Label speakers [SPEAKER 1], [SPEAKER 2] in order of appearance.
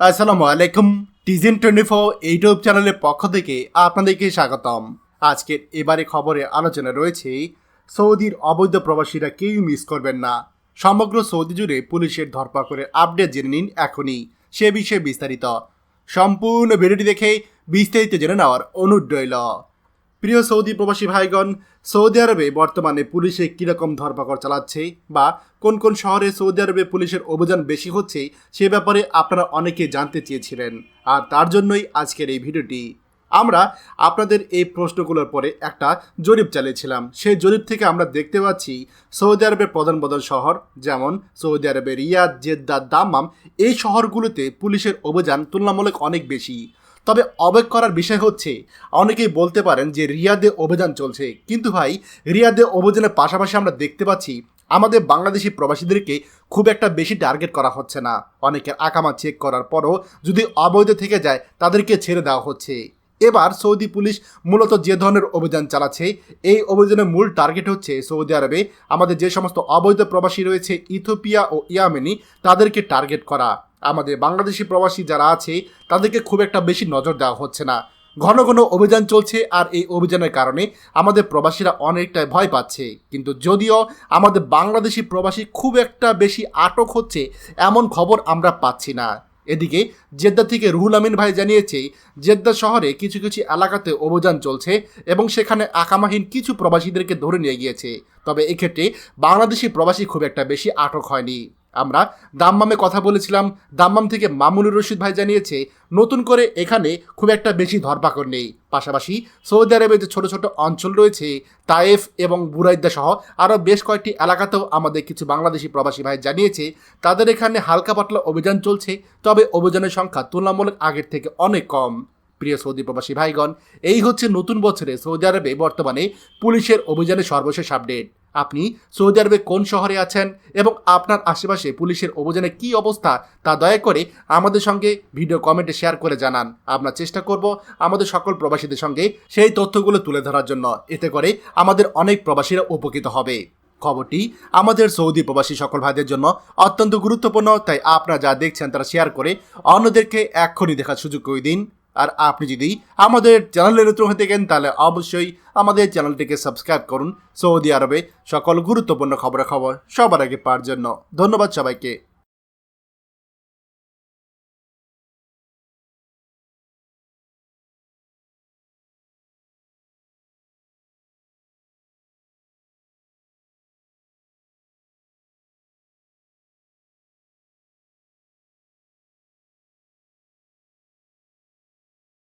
[SPEAKER 1] আসসালামু আলাইকুম টিজেন twenty four YouTube চ্যানেলের পক্ষ থেকে আপনাদেরকে স্বাগতম। আজকের এবারে খবরে আলোচনা রয়েছে, সৌদির অবৈধ প্রবাসীরা কেউ মিস করবেন না। সমগ্র সৌদি জুড়ে পুলিশের ধরপাকড়ের আপডেট জেনে নিন এখনই, সে বিষয়ে বিস্তারিত। সম্পূর্ণ ভিডিওটি দেখে বিস্তারিত জেনে নেওয়ার অনুরোধ রইল। প্রিয় সৌদি প্রবাসী ভাইগণ, সৌদি আরবে বর্তমানে পুলিশে কীরকম ধরপাকড় চালাচ্ছে বা কোন কোন শহরে সৌদি আরবে পুলিশের অভিযান বেশি হচ্ছে, সে ব্যাপারে আপনারা অনেকে জানতে চেয়েছিলেন। আর তার জন্যই আজকের এই ভিডিওটি। আমরা আপনাদের এই প্রশ্নগুলোর পরে একটা জরিপ চালিয়েছিলাম। সেই জরিপ থেকে আমরা দেখতে পাচ্ছি, সৌদি আরবের প্রধান প্রধান শহর যেমন সৌদি আরবের রিয়াদ, জেদ্দা, দাম্মাম, এই শহরগুলোতে পুলিশের অভিযান তুলনামূলক অনেক বেশি। তবে অবাক করার বিষয় হচ্ছে, অনেকেই বলতে পারেন যে রিয়াদে অভিযান চলছে। কিন্তু ভাই, রিয়াদে অভিযানের পাশাপাশি আমরা দেখতে পাচ্ছি, আমাদের বাংলাদেশি প্রবাসীদেরকে খুব একটা বেশি টার্গেট করা হচ্ছে না। অনেকের আকামা চেক করার পরও যদি অবৈধ থেকে যায়, তাদেরকে ছেড়ে দেওয়া হচ্ছে। এবার সৌদি পুলিশ মূলত যে ধরনের অভিযান চালাচ্ছে, এই অভিযানের মূল টার্গেট হচ্ছে সৌদি আরবে। আমাদের যে সমস্ত অবৈধ প্রবাসী রয়েছে ইথোপিয়া ও ইয়ামেনি, তাদেরকে টার্গেট করা। আমাদের বাংলাদেশি প্রবাসী যারা আছে, তাদেরকে খুব একটা বেশি নজর দেওয়া হচ্ছে না। ঘন ঘন অভিযান চলছে আর এই অভিযানের কারণে আমাদের প্রবাসীরা অনেকটাই ভয় পাচ্ছে। কিন্তু যদিও আমাদের বাংলাদেশি প্রবাসী খুব একটা বেশি আটক হচ্ছে, এমন খবর আমরা পাচ্ছি না। এদিকে জেদ্দা থেকে রুহুল আমিন ভাই জানিয়েছে, জেদ্দা শহরে কিছু কিছু এলাকাতে অভিযান চলছে এবং সেখানে আকামাহীন কিছু প্রবাসীদেরকে ধরে নিয়ে গিয়েছে। তবে এক্ষেত্রে বাংলাদেশি প্রবাসী খুব একটা বেশি আটক হয়নি। আমরা দাম্মামে কথা বলেছিলাম, দাম্মাম থেকে মামুনুর রশিদ ভাই জানিয়েছে, নতুন করে এখানে খুব একটা বেশি ধরপাকড় নেই। পাশাপাশি সৌদি আরবের যে ছোট ছোট অঞ্চল রয়েছে, তায়েফ এবং বুরাইদা সহ আরও বেশ কয়েকটি এলাকাতেও আমাদের কিছু বাংলাদেশি প্রবাসী ভাই জানিয়েছে, তাদের এখানে হালকা পাতলা অভিযান চলছে, তবে অভিযানের সংখ্যা তুলনামূলক আগের থেকে অনেক কম। প্রিয় সৌদি প্রবাসী ভাইগণ, এই হচ্ছে নতুন বছরে সৌদি আরবে বর্তমানে পুলিশের অভিযানের সর্বশেষ আপডেট আপনি সৌদি আরবে কোন শহরে আছেন এবং আপনার আশেপাশে পুলিশের অভিযানে কি অবস্থা তা দয়া করে আমাদের সঙ্গে ভিডিও কমেন্টে শেয়ার করে জানান। আমরা চেষ্টা করব আমাদের সকল প্রবাসীদের সঙ্গে সেই তথ্যগুলো তুলে ধরার জন্য। এতে করে আমাদের অনেক প্রবাসীরা উপকৃত হবে। খবরটি আমাদের সৌদি প্রবাসী সকল ভাইদের জন্য অত্যন্ত গুরুত্বপূর্ণ, তাই আপনারা যা দেখছেন তারা শেয়ার করে অন্যদেরকে এক্ষুনি দেখার সুযোগ করে দিন। আর আপনি যদি আমাদের চ্যানেলে নতুন হয়ে থাকেন, তাহলে অবশ্যই আমাদের চ্যানেলটিকে সাবস্ক্রাইব করুন। সৌদি আরবে সকল গুরুত্বপূর্ণ খবরাখবর সবার আগে পাওয়ার জন্য। ধন্যবাদ সবাইকে।